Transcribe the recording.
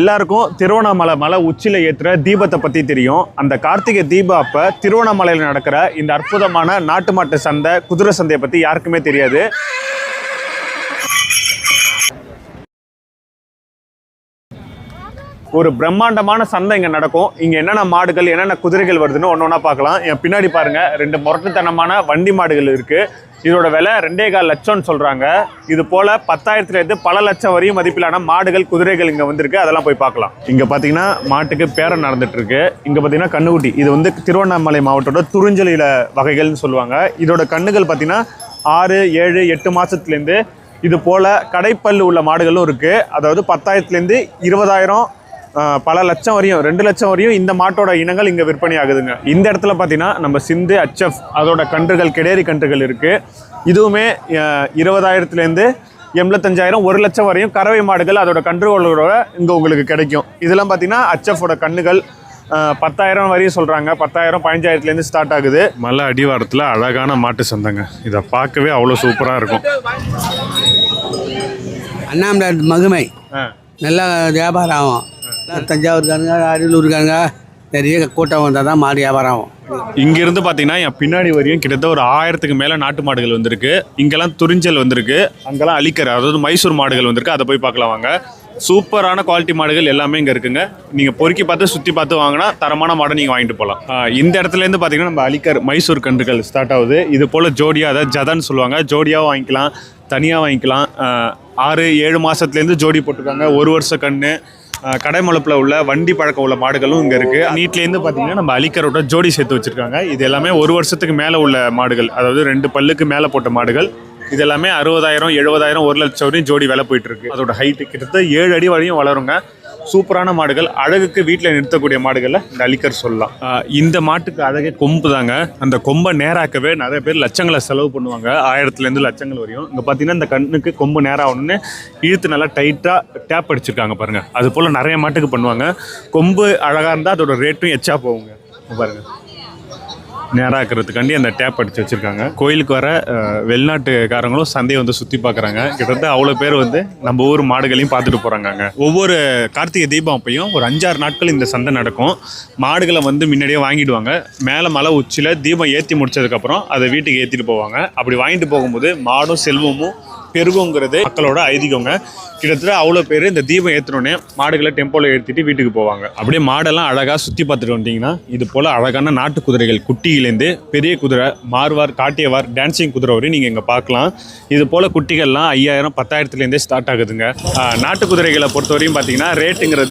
எல்லாருக்கும் திருவண்ணாமலை மலை உச்சியில் ஏற்றுற தீபத்தை பற்றி தெரியும். அந்த கார்த்திகை தீபம் அப்போ திருவண்ணாமலையில் நடக்கிற இந்த அற்புதமான நாட்டு மாட்டு சந்தை குதிரை சந்தையை பற்றி யாருக்குமே தெரியாது. ஒரு பிரம்மாண்டமான சந்தை இங்கே நடக்கும். இங்கே என்னென்ன மாடுகள் என்னென்ன குதிரைகள் வருதுன்னு ஒன்று ஒன்றா பார்க்கலாம். என் பின்னாடி பாருங்கள் ரெண்டு முரட்டுத்தனமான வண்டி மாடுகள் இருக்குது இதோட விலை ரெண்டே கால் லட்சம்னு சொல்கிறாங்க இது போல் பத்தாயிரத்துலேருந்து பல லட்சம் வரையும் மதிப்பிலான மாடுகள் குதிரைகள் இங்கே வந்திருக்கு. அதெல்லாம் போய் பார்க்கலாம். இங்கே பார்த்தீங்கன்னா மாட்டுக்கு பேரம் நடந்துட்டுருக்கு. இங்கே பார்த்தீங்கன்னா கண்ணுக்குட்டி. இது வந்து திருவண்ணாமலை மாவட்டத்தோட துறிஞ்சலில வகைகள்னு சொல்லுவாங்க. இதோட கண்ணுகள் பார்த்தீங்கன்னா ஆறு ஏழு எட்டு மாதத்துலேருந்து இது போல் கடைப்பல் உள்ள மாடுகளும் இருக்குது அதாவது பத்தாயிரத்துலேருந்து இருபதாயிரம் பல லட்சம் வரையும் ரெண்டு லட்சம் வரையும் இந்த மாட்டோட இனங்கள் இங்கே விற்பனை ஆகுதுங்க இந்த இடத்துல பார்த்தீங்கன்னா நம்ம சிந்து அச்எஃப் அதோட கன்றுகள் கிடேரி கன்றுகள் இருக்கு. இதுவுமே இருபதாயிரத்துலேருந்து எண்பத்தஞ்சாயிரம் ஒரு லட்சம் வரையும் கறவை மாடுகள் அதோட கன்றுகளோட இங்கே உங்களுக்கு கிடைக்கும். இதெல்லாம் பார்த்தீங்கன்னா அச்எஃபோட கண்ணுகள் பத்தாயிரம் வரையும் சொல்கிறாங்க பத்தாயிரம் பதினஞ்சாயிரத்துலேருந்து ஸ்டார்ட் ஆகுது. மலை அடிவாரத்தில் அழகான மாட்டு சந்தைங்க. இதை பார்க்கவே அவ்வளோ சூப்பராக இருக்கும். அண்ணாமலை மகிமை. நல்லா வியாபாரம் ஆகும். தஞ்சாவூர்காரங்க அரியலூர்காரங்க நிறைய கூட்டம் வந்தால் தான் மாடு வியாபாரம் ஆகும். இங்கிருந்து பார்த்தீங்கன்னா என் பின்னாடி வரையும் கிட்டத்தட்ட ஒரு ஆயிரத்துக்கு மேலே நாட்டு மாடுகள் வந்திருக்கு. இங்கெல்லாம் துறிஞ்சல் வந்திருக்கு. அங்கெல்லாம் அழிக்கிற அதாவது மைசூர் மாடுகள் வந்திருக்கு. அதை போய் பார்க்கலாம் வாங்க. சூப்பரான குவாலிட்டி மாடுகள் எல்லாமே இங்கே இருக்குங்க. நீங்கள் பொறுக்கி பார்த்து சுற்றி பார்த்து வாங்கினா தரமான மாடை நீங்கள் வாங்கிட்டு போகலாம் இந்த இடத்துலேருந்து பார்த்தீங்கன்னா நம்ம அலிக்கர் மைசூர் கன்றுகள் ஸ்டார்ட் ஆகுது. இது போல் ஜோடியாக அதாவது ஜதன்னு சொல்லுவாங்க. ஜோடியாக வாங்கிக்கலாம் தனியாக வாங்கிக்கலாம். ஆறு ஏழு மாதத்துலேருந்து ஜோடி போட்டிருக்காங்க. ஒரு வருஷம் கன்று கடைமளப்பில் உள்ள வண்டி பழக்கம் உள்ள மாடுகளும் இங்கே இருக்குது நீட்லேருந்து பார்த்தீங்கன்னா நம்ம அலிக்கரோட ஜோடி சேர்த்து வச்சுருக்காங்க. இது எல்லாமே ஒரு வருஷத்துக்கு மேலே உள்ள மாடுகள். அதாவது ரெண்டு பல்லுக்கு மேலே போட்ட மாடுகள். இது எல்லாமே அறுபதாயிரம் எழுபதாயிரம் ஒரு லட்சம் வரையும் ஜோடி விலை போயிட்டு இருக்கு. அதோட ஹைட்டு கிட்டத்தட்ட ஏழு அடி வரையும் வளருங்க. சூப்பரான மாடுகள். அழகுக்கு வீட்டில் நிறுத்தக்கூடிய மாடுகளில் இந்த அலிக்கர் சொல்லலாம். இந்த மாட்டுக்கு அழகே கொம்பு தாங்க அந்த கொம்பை நேராக்கவே நிறைய பேர் லட்சங்களை செலவு பண்ணுவாங்க. ஆயிரத்துலேருந்து லட்சங்கள் வரையும். இங்கே பார்த்தீங்கன்னா இந்த கண்ணுக்கு கொம்பு நேராகணும்னு இழுத்து நல்லா டைட்டாக டேப் அடிச்சிருக்காங்க பாருங்கள் அது போல் நிறைய மாட்டுக்கு பண்ணுவாங்க. கொம்பு அழகாக இருந்தால் அதோட ரேட்டும் எச்சா போகுங்க. பாருங்கள் நேராக்கிறதுக்காண்டி அந்த டேப் அடிச்சு வச்சிருக்காங்க. கோயிலுக்கு வர வெளிநாட்டுக்காரங்களும் சந்தையை வந்து சுற்றி பார்க்குறாங்க கிட்டத்தட்ட அவ்வளோ பேர் வந்து நம்ம ஊர் மாடுகளையும் பார்த்துட்டு போகிறாங்க ஒவ்வொரு கார்த்திகை தீபம் அப்பையும் ஒரு அஞ்சாறு நாட்கள் இந்த சந்தை நடக்கும். மாடுகளை வந்து முன்னாடியே வாங்கிடுவாங்க. மேலே மலை உச்சியில் தீபம் ஏற்றி முடிச்சதுக்கப்புறம் அதை வீட்டுக்கு ஏற்றிட்டு போவாங்க. அப்படி வாங்கிட்டு போகும்போது மாடும் செல்வமும் பெருகுங்கிறது மக்களோட ஐதீகங்க. கிட்டத்தட்ட அவ்வளோ பேர் இந்த தீபம் ஏற்றினோடனே மாடுகளை டெம்போவில் ஏற்றிட்டு வீட்டுக்கு போவாங்க. அப்படியே மாடெல்லாம் அழகாக சுற்றி பார்த்துட்டு வந்தீங்கன்னா இது போல் அழகான நாட்டு குதிரைகள் குட்டியிலேருந்து பெரிய குதிரை மார்வார் காட்டியவார் டான்சிங் குதிரை வரையும் நீங்கள் இங்கே பார்க்கலாம். இது போல் குட்டிகள்லாம் ஐயாயிரம் பத்தாயிரத்துலேருந்தே ஸ்டார்ட் ஆகுதுங்க. நாட்டு குதிரைகளை பொறுத்தவரையும் பார்த்தீங்கன்னா ரேட்டுங்கிறது